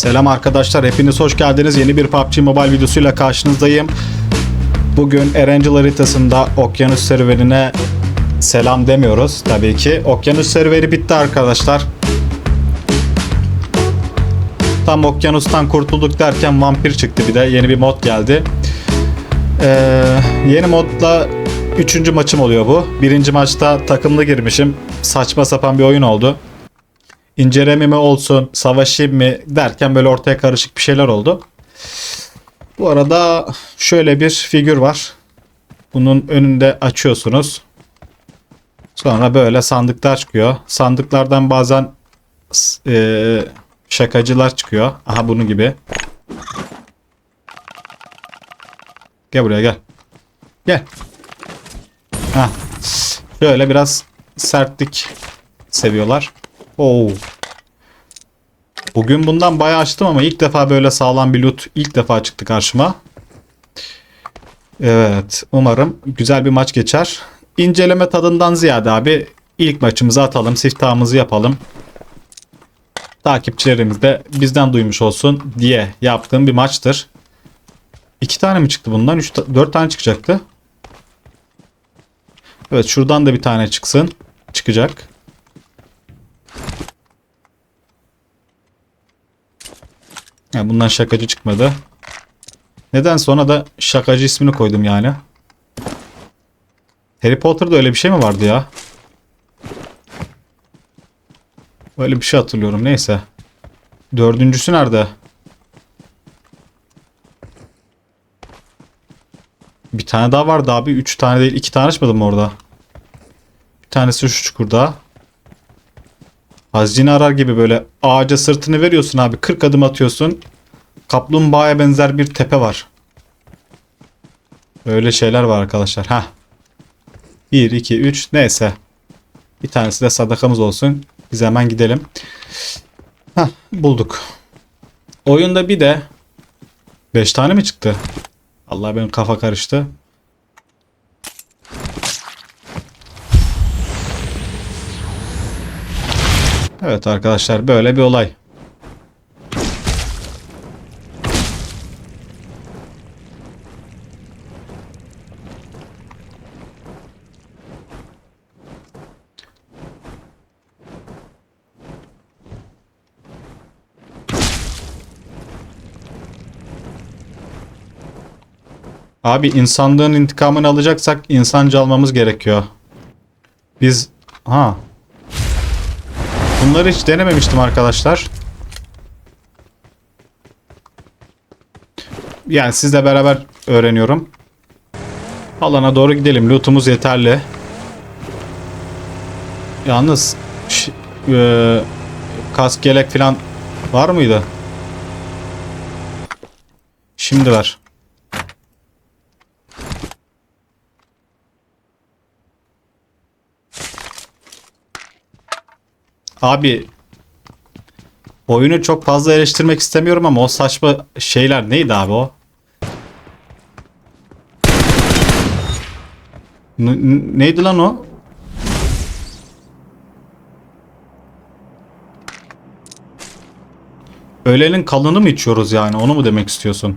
Selam arkadaşlar, hepiniz hoş geldiniz. Yeni bir PUBG Mobile videosuyla karşınızdayım. Bugün Erangel haritasında Okyanus serverine selam demiyoruz tabii ki. Okyanus serveri bitti arkadaşlar. Tam okyanustan kurtulduk derken vampir çıktı bir de yeni bir mod geldi. Ee, yeni modla üçüncü maçım oluyor bu. Birinci maçta takımlı girmişim. Saçma sapan bir oyun oldu. İnceleme mi olsun, savaşayım mı derken böyle ortaya karışık bir şeyler oldu. Bu arada şöyle bir figür var. Bunun önünde açıyorsunuz. Sonra böyle sandıklar çıkıyor. Sandıklardan bazen eee, şakacılar çıkıyor. Aha bunun gibi. Gel buraya gel. Gel. Ha. Şöyle biraz sertlik seviyorlar. Oo. Bugün bundan bayağı açtım ama ilk defa böyle sağlam bir loot ilk defa çıktı karşıma. Evet. Umarım güzel bir maç geçer. İnceleme tadından ziyade abi ilk maçımızı atalım. Siftahımızı yapalım. Takipçilerimiz de bizden duymuş olsun diye yaptığım bir maçtır. İki tane mi çıktı bundan? Üç, dört tane çıkacaktı. Evet şuradan da bir tane çıksın. Çıkacak. Ya bundan şakacı çıkmadı. Neden sonra da şakacı ismini koydum yani. Harry Potter'da öyle bir şey mi vardı ya? Öyle bir şey hatırlıyorum neyse. Dördüncüsü nerede? Bir tane daha vardı abi. Üç tane değil. iki tane açmadım orada? Bir tanesi şu çukurda. Hazine arar gibi böyle ağaca sırtını veriyorsun abi. 40 adım atıyorsun. Kaplumbağaya benzer bir tepe var. Öyle şeyler var arkadaşlar. Ha. 1, 2, 3 neyse. Bir tanesi de sadakamız olsun. Biz hemen gidelim. Hah bulduk. Oyunda bir de 5 tane mi çıktı? Allah benim kafa karıştı. Evet arkadaşlar böyle bir olay. Abi insanlığın intikamını alacaksak insancı almamız gerekiyor. Biz ha Bunları hiç denememiştim arkadaşlar. Yani sizle beraber öğreniyorum. Alana doğru gidelim. Lootumuz yeterli. Yalnız ş- e, kask yelek falan var mıydı? Şimdi var. Abi oyunu çok fazla eleştirmek istemiyorum ama o saçma şeyler neydi abi o? N- neydi lan o? Ölenin kanını mı içiyoruz yani onu mu demek istiyorsun?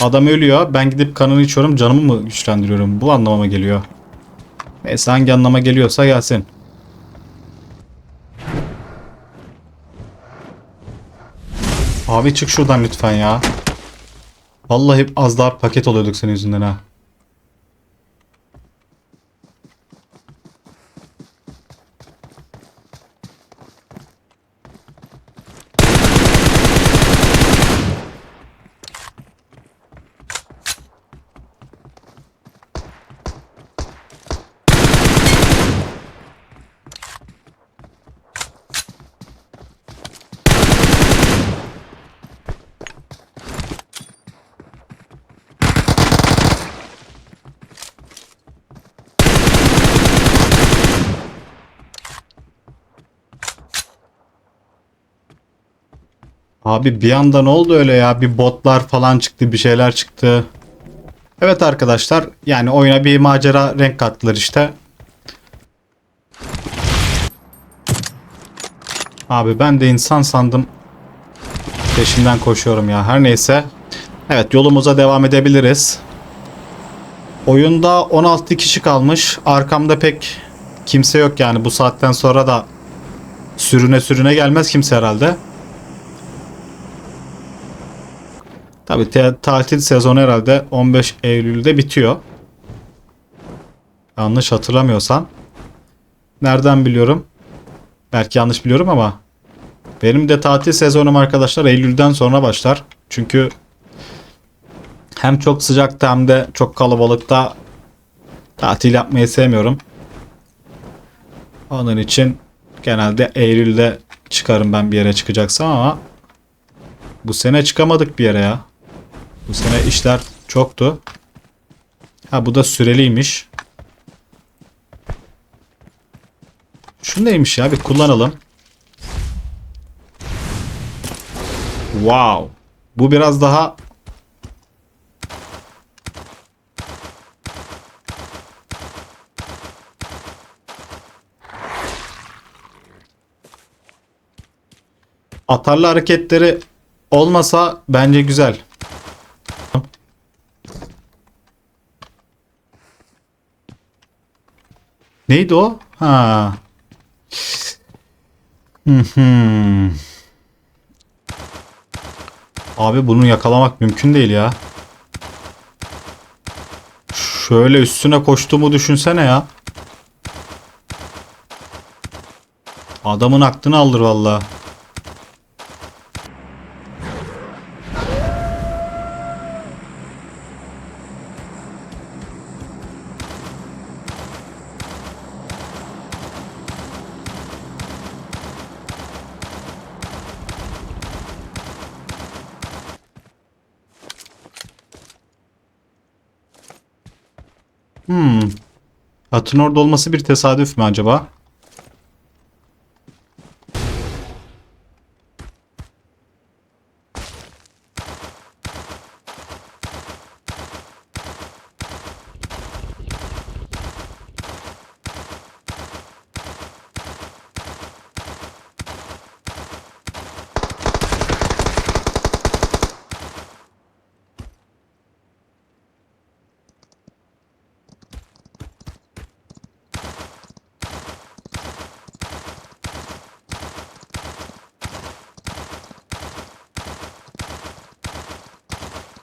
Adam ölüyor ben gidip kanını içiyorum canımı mı güçlendiriyorum bu anlama mı geliyor? Neyse hangi anlama geliyorsa gelsin. Abi çık şuradan lütfen ya. Vallahi az daha paket oluyorduk senin yüzünden ha. Abi bir anda ne oldu öyle ya? Bir botlar falan çıktı, bir şeyler çıktı. Evet arkadaşlar, yani oyuna bir macera renk kattılar işte. Abi ben de insan sandım. Peşinden koşuyorum ya. Her neyse. Evet yolumuza devam edebiliriz. Oyunda 16 kişi kalmış. Arkamda pek kimse yok yani bu saatten sonra da sürüne sürüne gelmez kimse herhalde. Tabi tatil sezonu herhalde 15 Eylül'de bitiyor. Yanlış hatırlamıyorsam. Nereden biliyorum? Belki yanlış biliyorum ama benim de tatil sezonum arkadaşlar Eylül'den sonra başlar. Çünkü hem çok sıcakta hem de çok kalabalıkta tatil yapmayı sevmiyorum. Onun için genelde Eylül'de çıkarım ben bir yere çıkacaksam ama bu sene çıkamadık bir yere ya. Bu sene işler çoktu. Ha bu da süreliymiş. Şu neymiş ya bir kullanalım. Wow. Bu biraz daha atarlı hareketleri olmasa bence güzel. Neydi o? Ha. Hı. Abi bunu yakalamak mümkün değil ya. Şöyle üstüne koştuğumu düşünsene ya. Adamın aklını alır valla. Hmm. Atın orada olması bir tesadüf mü acaba?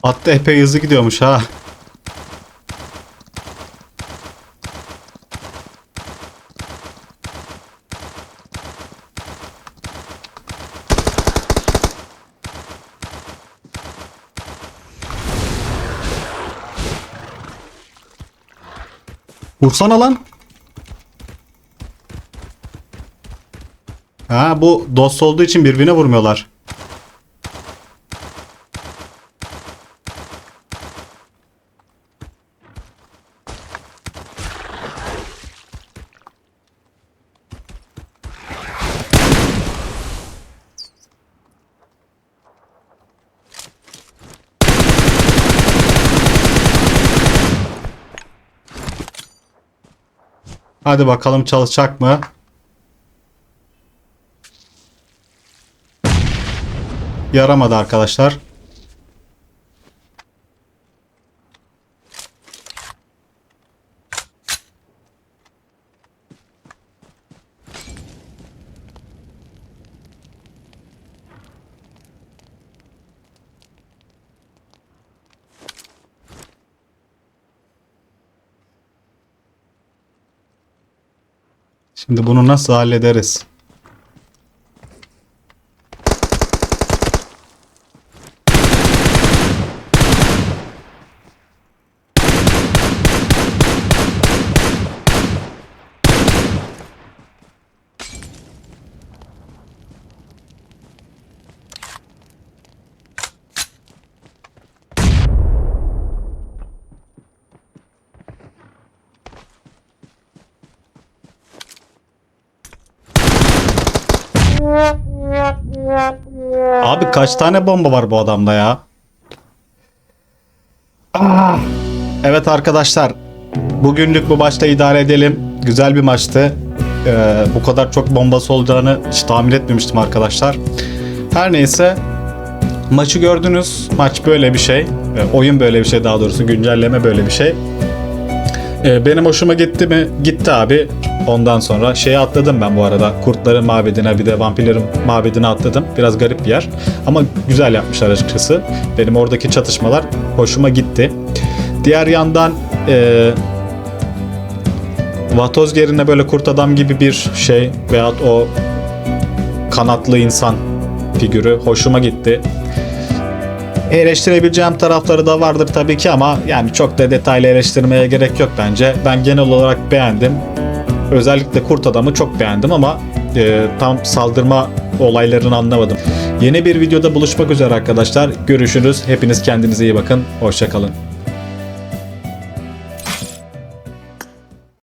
At da epey hızlı gidiyormuş ha. Vursana lan. Ha bu dost olduğu için birbirine vurmuyorlar. Hadi bakalım çalışacak mı? Yaramadı arkadaşlar. Şimdi bunu nasıl hallederiz? Abi kaç tane bomba var bu adamda ya? Ah! Evet arkadaşlar. Bugünlük bu maçta idare edelim. Güzel bir maçtı. Ee, bu kadar çok bombası olacağını hiç tahmin etmemiştim arkadaşlar. Her neyse. Maçı gördünüz. Maç böyle bir şey. E, Oyun böyle bir şey daha doğrusu. Güncelleme böyle bir şey. E, Benim hoşuma gitti mi? Gitti abi. Ondan sonra şeye atladım ben bu arada. Kurtların mabedine bir de vampirlerin mabedine atladım. Biraz garip bir yer. Ama güzel yapmışlar açıkçası. Benim oradaki çatışmalar hoşuma gitti. Diğer yandan e, Vatoz yerine böyle kurt adam gibi bir şey veyahut o kanatlı insan figürü hoşuma gitti. Eleştirebileceğim tarafları da vardır tabii ki ama yani çok da detaylı eleştirmeye gerek yok bence. Ben genel olarak beğendim. Özellikle kurt adamı çok beğendim ama e, tam saldırma olaylarını anlamadım. Yeni bir videoda buluşmak üzere arkadaşlar. Görüşürüz. Hepiniz kendinize iyi bakın. Hoşçakalın.